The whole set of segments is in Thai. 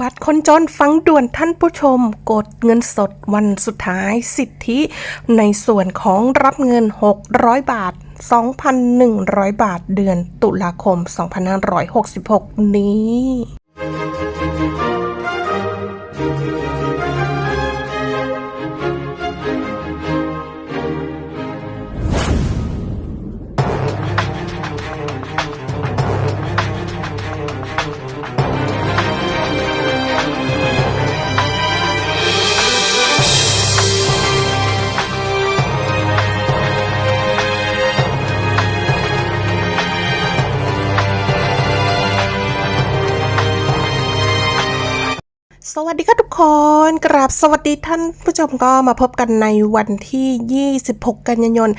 บัตรคนจนฟังด่วนท่านผู้ชม กดเงินสดวันสุดท้ายสิทธิ ในส่วนของรับเงิน 600 บาท 2,100 บาทเดือนตุลาคม 2566 นี้ วัสดีค่ะทุกคน กราบสวัสดีท่านผู้ชมก็มาพบกันในวันที่ 26 กันยายน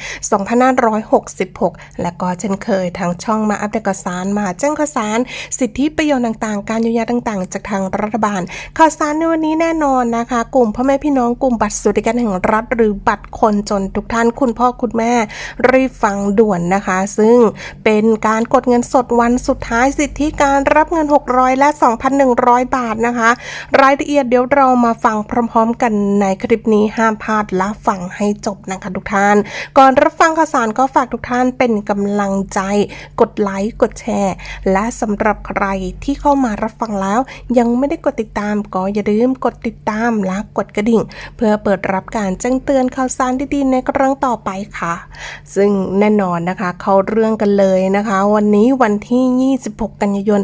2566 และก็เช่นเคยทางช่องมาอัปเดตข่าวสารมาแจ้งข่าวสาร สิทธิประโยชน์ต่างๆ การเยียวยาต่างๆ จากทางรัฐบาล ข่าวสารในวันนี้แน่นอนนะคะ กลุ่มพ่อแม่พี่น้องกลุ่มบัตรสวัสดิการแห่งรัฐ หรือบัตรคนจนทุกท่านคุณพ่อคุณแม่รีบฟังด่วนนะคะ ซึ่งเป็นการกดเงินสดวันสุดท้ายสิทธิการรับเงิน 600 และ 2,100 บาทนะคะรายละเอียดเดี๋ยวเรามาฟังพร้อม ๆ กันในคลิปนี้ห้ามพลาดและฟังให้จบนะคะทุกท่าน ก่อนรับฟังข่าวสารก็ฝากทุกท่านเป็นกำลังใจ กดไลค์กดแชร์ และสำหรับใครที่เข้ามารับฟังแล้ว ยังไม่ได้กดติดตามก็อย่าลืมกดติดตามและกดกระดิ่ง เพื่อเปิดรับการแจ้งเตือนข่าวสารดีๆในครั้งต่อไปค่ะ ซึ่งแน่นอนนะคะเข้าเรื่องกันเลยนะคะ วันนี้วันที่ 26 กันยายน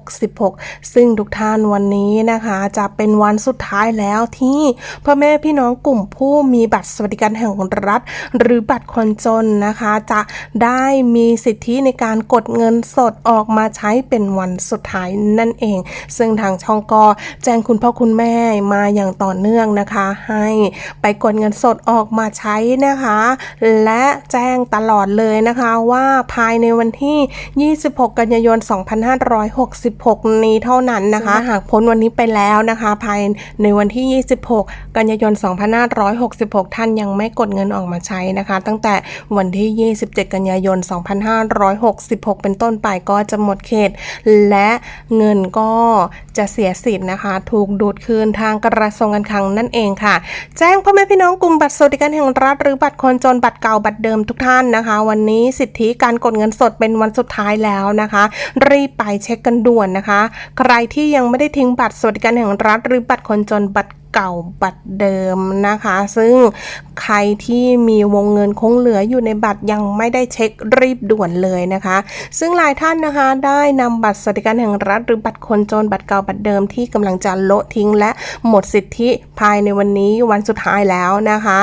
2566 ซึ่งทุกท่านวันนี้นะคะ จะเป็นวันสุดท้ายแล้วที่พ่อแม่พี่น้องกลุ่มผู้มีบัตรสวัสดิการแห่งรัฐ หรือบัตรคนจนนะคะ จะได้มีสิทธิในการกดเงินสดออกมาใช้เป็นวันสุดท้ายนั่นเอง ซึ่งทางช่องก็แจ้งคุณพ่อคุณแม่มาอย่างต่อเนื่องนะคะ ให้ไปกดเงินสดออกมาใช้นะคะ และแจ้งตลอดเลยนะคะว่าภายในวันที่ 26 กันยายน 2566 นี้เท่านั้นนะคะ หากพ้นวันนี้ไปแล้วนะคะ ภายในวันที่ 26 กันยายน 2566 ท่านยังไม่กดเงินออกมาใช้นะคะ ตั้งแต่วันที่ 27 กันยายน 2566 เป็นต้นไปก็จะหมดเขต และเงินก็จะเสียสิทธิ์นะคะ ถูกดูดคืนทางกระทรวงการคลังนั่นเองค่ะ แจ้งพ่อแม่พี่น้องกลุ่มบัตรสวัสดิการแห่งรัฐหรือบัตรคนจนบัตรเก่าบัตรเดิมทุกท่านนะคะ วันนี้สิทธิการกดเงินสดเป็นวันสุดท้ายแล้วนะคะ รีบไปเช็คกันด่วนนะคะ ใครที่ยังไม่ได้ทิ้งบัตรสวัสดิการแห่งรัฐหรือบัตรคนจนบัตร เก่าบัตรเดิมนะคะ ซึ่งใครที่มีวงเงินคงเหลืออยู่ในบัตรยังไม่ได้เช็ครีบด่วนเลยนะคะ ซึ่งหลายท่านนะคะได้นำบัตรสวัสดิการแห่งรัฐ หรือบัตรคนจนบัตรเก่าบัตรเดิมที่กำลังจะโละทิ้ง และหมดสิทธิภายในวันนี้วันสุดท้ายแล้วนะคะ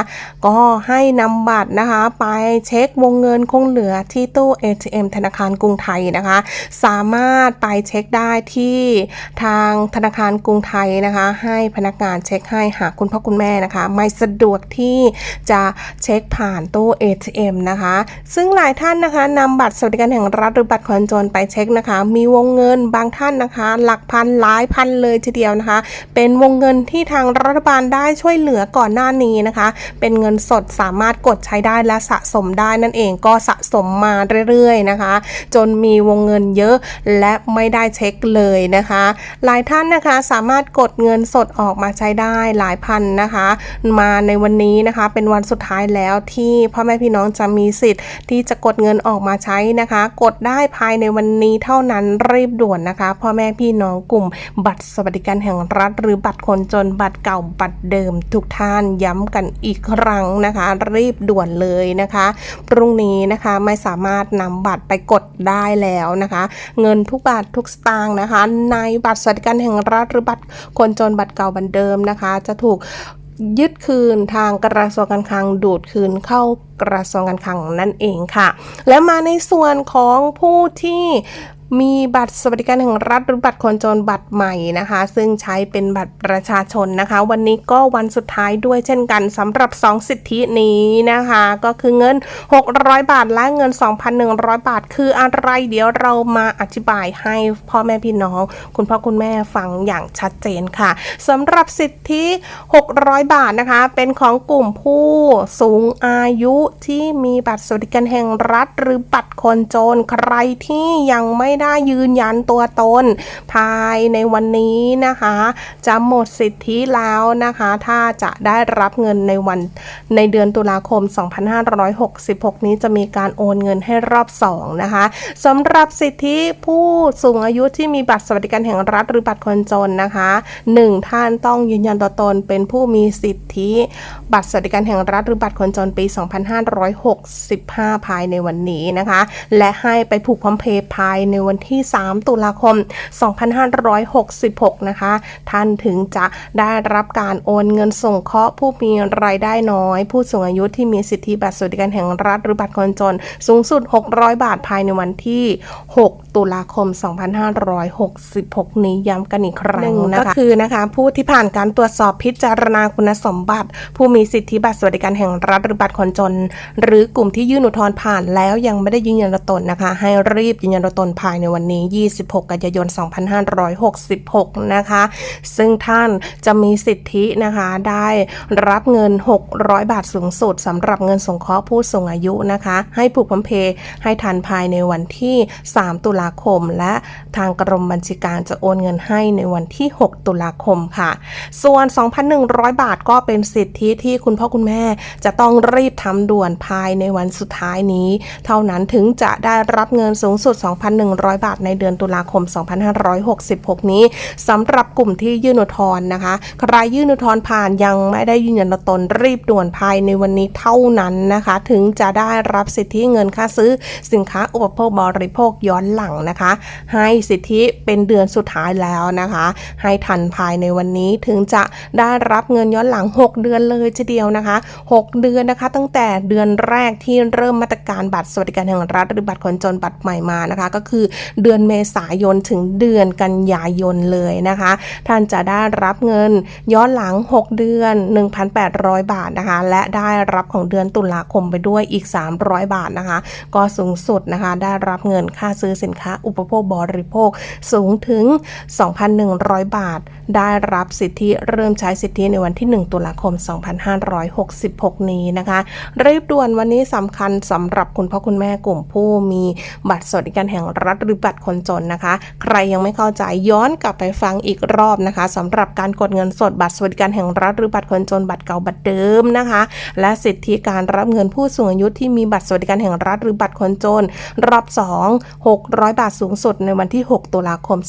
ก็ให้นำบัตรนะคะไปเช็ควงเงินคงเหลือที่ตู้ ATM ธนาคารกรุงไทยนะคะ สามารถไปเช็คได้ที่ทางธนาคารกรุงไทยนะคะ ให้พนักงานเช็คให้หากคุณพ่อคุณแม่นะคะ ไม่สะดวกที่จะเช็คผ่านตู้ ATM นะคะ ซึ่งหลายท่านนะคะนำบัตรสวัสดิการแห่งรัฐหรือบัตรคนจนไปเช็คนะคะ มีวงเงินบางท่านนะคะ หลักพันหลายพันเลยทีเดียวนะคะ เป็นวงเงินที่ทางรัฐบาลได้ช่วยเหลือก่อนหน้านี้นะคะ เป็นเงินสดสามารถกดใช้ได้และสะสมได้นั่นเองก็สะสมมาเรื่อยๆนะคะ จนมีวงเงินเยอะและไม่ได้เช็คเลยนะคะ หลายท่านนะคะสามารถกดเงินสดออกมาใช้ได้ได้หลายพันนะคะ มาในวันนี้นะคะเป็นวันสุดท้ายแล้วที่พ่อแม่พี่น้องจะมีสิทธิ์ ที่จะกดเงินออกมาใช้นะคะ กดได้ภายในวันนี้เท่านั้นรีบด่วนนะคะพ่อแม่พี่น้องกลุ่มบัตรสวัสดิการแห่งรัฐ หรือบัตรคนจนบัตรเก่าบัตรเดิมทุกท่านย้ำกันอีกครั้งนะคะ รีบด่วนเลยนะคะพรุ่งนี้นะคะไม่สามารถนำบัตรไปกดได้แล้วนะคะ เงินทุกบาททุกสตางค์นะคะ ในบัตรสวัสดิการแห่งรัฐหรือบัตรคนจนบัตรเก่าบัตรเดิมนะคะจะถูกยึดคืนทางกระทรวงการคลังดูดคืนเข้ากระทรวงการคลังนั่นเองค่ะ และมาในส่วนของผู้ที่ มีบัตรสวัสดิการแห่งรัฐหรือบัตรคนจนบัตรใหม่นะคะ ซึ่งใช้เป็นบัตรประชาชนนะคะ วันนี้ก็วันสุดท้ายด้วยเช่นกันสำหรับ 2 สิทธินี้นะคะ ก็คือเงิน 600 บาทและเงิน 2,100 บาท คืออะไรเดี๋ยวเรามาอธิบายให้พ่อแม่พี่น้อง คุณพ่อคุณแม่ฟังอย่างชัดเจนค่ะสำหรับสิทธิ 600 บาทนะคะ เป็นของกลุ่มผู้สูงอายุที่มีบัตรสวัสดิการแห่งรัฐ หรือบัตรคนจนใครที่ยังไม่ได้ได้ยืนยันตัวตน ภายในวันนี้นะคะ จะหมดสิทธิแล้วนะคะ ถ้าจะได้รับเงินในวันในเดือนตุลาคม 2566 นี้จะมีการโอนเงินให้รอบ 2 นะคะสำหรับสิทธิผู้สูงอายุที่มีบัตรสวัสดิการแห่งรัฐหรือบัตรคนจนนะคะ 1 ท่านต้องยืนยันตัวตนเป็นผู้มีสิทธิ บัตรสวัสดิการแห่งรัฐหรือบัตรคนจนปี 2565 ภายในวันนี้นะคะ และให้ไปผูกพร้อมเพย์ภายในวันันที่ 3 ตุลาคม 2566 นะคะ ท่านถึงจะได้รับการโอนเงินส่งเคราะห์ผู้มีรายได้น้อย ผู้สูงอายุที่มีสิทธิบัตรสวัสดิการแห่งรัฐหรือบัตรคนจน สูงสุด 600 บาทภายในวันที่ 6 ตุลาคม 2566 นี้ย้ำกันอีกครั้งนะคะก็คือนะคะ ผู้ที่ผ่านการตรวจสอบพิจารณาคุณสมบัติ ผู้มีสิทธิบัตรสวัสดิการแห่งรัฐหรือบัตรคนจน หรือกลุ่มที่ยื่นอุทธรณ์ผ่านแล้วยังไม่ได้ยืนยันตัวตนนะคะ ให้รีบยืนยันตัวตนายในวันนี้ 26 กันยายน 2566 นะคะ ซึ่งท่านจะมีสิทธินะคะได้รับเงิน 600 บาทสูงสุดสำหรับเงินสงเคราะห์ผู้สูงอายุนะคะ ให้ผูกพัมเพย์ให้ทันภายในวันที่ 3 ตุลาคม และทางกรมบัญชีการจะโอนเงินให้ในวันที่ 6 ตุลาคมค่ะ ส่วน 2,100 บาทก็เป็นสิทธิที่คุณพ่อคุณแม่จะต้องรีบทำด่วนภายในวันสุดท้ายนี้ เท่านั้นถึงจะได้รับเงินสูงสุด2,100 บาทในเดือนตุลาคม 2566 นี้สำหรับกลุ่มที่ยื่นอุทธรณ์นะคะ ใครยื่นอุทธรณ์ผ่านยังไม่ได้ยืนยันตัวตนรีบด่วนภายในวันนี้เท่านั้นนะคะ ถึงจะได้รับสิทธิเงินค่าซื้อสินค้าอุปโภคบริโภคย้อนหลังนะคะ ให้สิทธิเป็นเดือนสุดท้ายแล้วนะคะ ให้ทันภายในวันนี้ถึงจะได้รับเงินย้อนหลัง 6 เดือนเลยทีเดียวนะคะ 6 เดือนนะคะตั้งแต่เดือนแรกที่เริ่มมาตรการบัตรสวัสดิการแห่งรัฐหรือบัตรคนจนบัตรใหม่มานะคะ ก็คือเดือนเมษายนถึงเดือนกันยายนเลยนะคะ ท่านจะได้รับเงินย้อนหลัง 6 เดือน 1,800 บาทนะคะ และได้รับของเดือนตุลาคมไปด้วยอีก 300 บาทนะคะ ก็สูงสุดนะคะ ได้รับเงินค่าซื้อสินค้าอุปโภคบริโภคสูงถึง 2,100 บาท ได้รับสิทธิเริ่มใช้สิทธิในวันที่ 1 ตุลาคม 2566 นี้นะคะ รีบด่วนวันนี้สำคัญสำหรับคุณพ่อคุณแม่กลุ่มผู้มีบัตรสวัสดิการแห่งรัฐหรือบัตรคนจนนะคะ ใครยังไม่เข้าใจย้อนกลับไปฟังอีกรอบนะคะสำหรับการกดเงินสดบัตรสวัสดิการแห่งรัฐหรือบัตรคนจนบัตรเก่าบัตรเดิมนะคะ และสิทธิการรับเงินผู้สูงอายุที่มีบัตรสวัสดิการแห่งรัฐหรือบัตรคนจน รอบ 2 600 บาทสูงสุดในวันที่ 6 ตุลาคม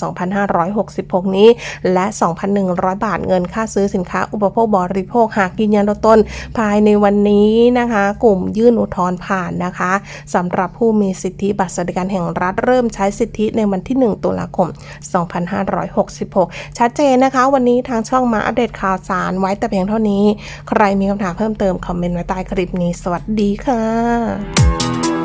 2566 นี้ และ 2,100 บาทเงินค่าซื้อสินค้าอุปโภคบริโภคหากยืนยันตัวตนภายในวันนี้นะคะ กลุ่มยื่นอุทธรณ์ผ่านนะคะสำหรับผู้มีสิทธิบัตรสวัสดิการแห่งรัฐเริ่มใช้สิทธิในวันที่ 1 ตุลาคม 2566 ชัดเจนนะคะ วันนี้ทางช่องมาอัปเดตข่าวสารไว้แต่เพียงเท่านี้ ใครมีคำถามเพิ่มเติมคอมเมนต์ไว้ใต้คลิปนี้ สวัสดีค่ะ